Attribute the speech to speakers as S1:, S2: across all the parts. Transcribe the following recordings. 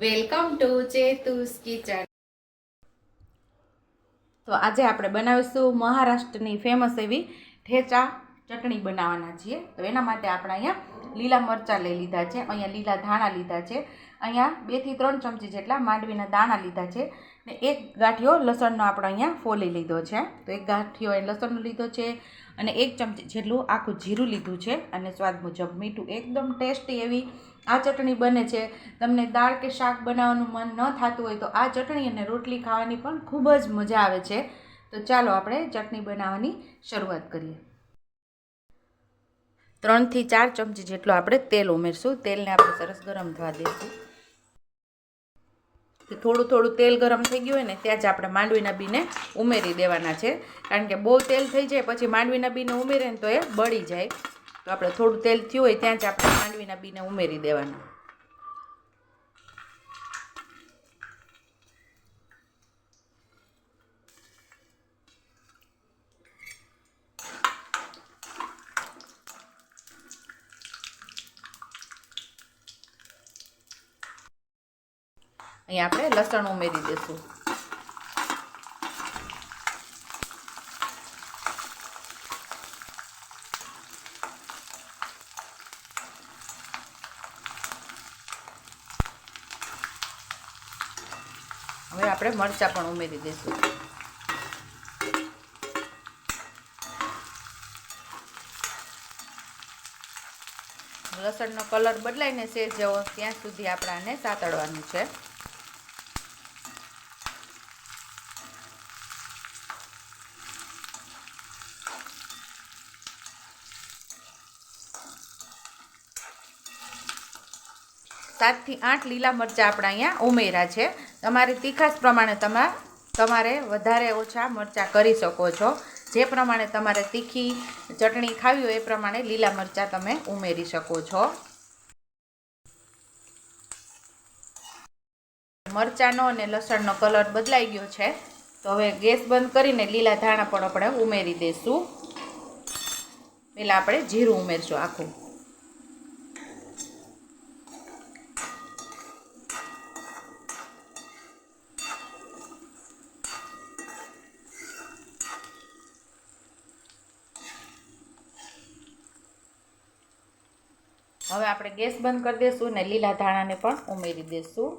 S1: Welcome to ચેતુસ kitchen. તો આજે આપણે બનાવીશું મહારાષ્ટ્રની ફેમસ એવી ઠેચા ચટણી બનાવવાના છીએ. તો એના માટે આપણે અહીંયા લીલા મરચાં લઈ લીધા છે, અહીંયા લીલા ધાણા લીધા છે અહીંયા બેથી ત્રણ ચમચી જેટલા માંડવીના દાણા લીધા છે ને એક ગાંઠિયો લસણનો આપણે અહીંયા ફોલી લીધો છે. તો એક ગાંઠિયો એ લસણનો લીધો છે અને એક ચમચી જેટલું આખું જીરું લીધું છે અને સ્વાદ મુજબ મીઠું એકદમ ટેસ્ટી એવી આ ચટણી બને છે. તમને દાળ કે શાક બનાવવાનું મન ન થતું હોય તો આ ચટણી અને રોટલી ખાવાની પણ ખૂબ જ મજા આવે છે. તો ચાલો આપણે ચટણી બનાવવાની શરૂઆત કરીએ. ત્રણથી ચાર ચમચી જેટલું આપણે તેલ ઉમેરશું. તેલને આપણે સરસ ગરમ થવા દઈશું થોડું થોડું તેલ ગરમ થઈ ગયું હોય ને ત્યાં જ આપણે માંડવીના બીને ઉમેરી દેવાના છે. કારણ કે બહુ તેલ થઈ જાય, પછી માંડવીના બીને ઉમેરે ને તો એ બળી જાય. તો આપણે થોડું તેલ થયું હોય ત્યાં જ આપણે માંડવીના બીને ઉમેરી દેવાના. અહીંયા આપણે લસણ ઉમેરી દઈશું હવે આપણે મરચાં પણ ઉમેરી દઈશું લસણનો કલર બદલાઈને શેર જેવો ત્યાં સુધી આપણે આને સાતળવાનું છે. સાતથી આઠ લીલા મરચાં આપણે અહીંયા ઉમેર્યા છે. તમારી તીખાશ પ્રમાણે તમે તમારે વધારે ઓછા મરચાં કરી શકો છો. જે પ્રમાણે તમારે તીખી ચટણી ખાવી હોય એ પ્રમાણે લીલા મરચાં તમે ઉમેરી શકો છો. મરચાંનો અને લસણનો કલર બદલાઈ ગયો છે. તો હવે ગેસ બંધ કરીને લીલા ધાણા પણ આપણે ઉમેરી દઈશું પહેલાં આપણે જીરું ઉમેરશું આખું. હવે આપણે ગેસ બંધ કરી દઈશું અને લીલા ધાણાને પણ ઉમેરી દઈશું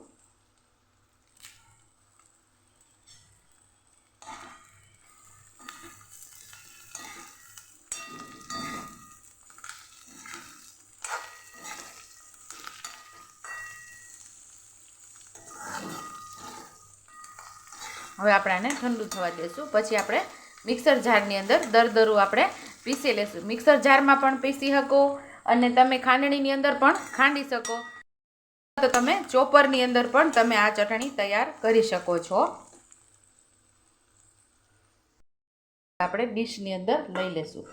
S1: હવે આપણે આને ઠંડુ થવા દઈશું પછી આપણે મિક્સર જારની અંદર દરદરું આપણે પીસી લેશું. મિક્સર જારમાં પણ પીસી શકો. અને તમે ખાંડણીની અંદર પણ ખાંડી શકો. તો તમે ચોપરની અંદર પણ તમે આ ચટણી તૈયાર કરી શકો છો. આપણે ડીશની અંદર લઈ લેશું.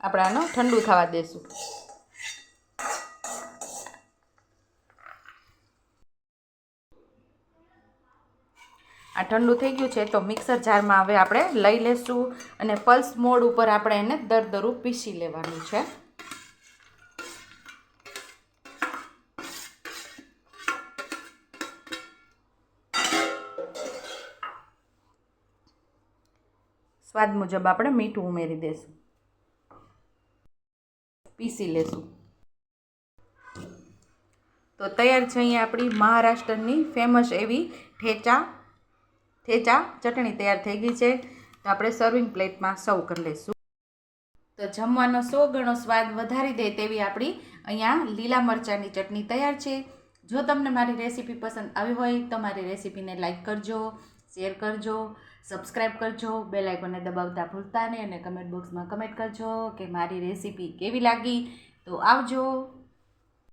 S1: આપણે આનો ઠંડુ થવા દેશું. આ ઠંડુ થઈ ગયું છે તો મિક્સર જારમાં હવે આપણે લઈ લેશું અને પલ્સ મોડ ઉપર આપણે એને દરદરું પીસી લેવાનું છે. સ્વાદ મુજબ આપણે મીઠું ઉમેરી દઈશું પીસી લેશું. તો તૈયાર છે અહીંયા આપણી મહારાષ્ટ્રની ફેમસ એવી ઠેચા ઠેચા ચટણી તૈયાર થઈ ગઈ છે. તો આપણે સર્વિંગ પ્લેટમાં સર્વ કરી લઈશું. તો જમવાનો સો ગણો સ્વાદ વધારી દે તેવી આપણી અહીંયા લીલા મરચાંની ચટણી તૈયાર છે. જો તમને મારી રેસીપી પસંદ આવી હોય તો મારી રેસીપીને લાઈક કરજો, શેર કરજો સબસ્ક્રાઈબ કરજો, બેલ આઇકોનને દબાવતા ભૂલતા નહીં અને કમેન્ટ બોક્સમાં કમેન્ટ કરજો કે મારી રેસીપી કેવી લાગી. તો આવજો.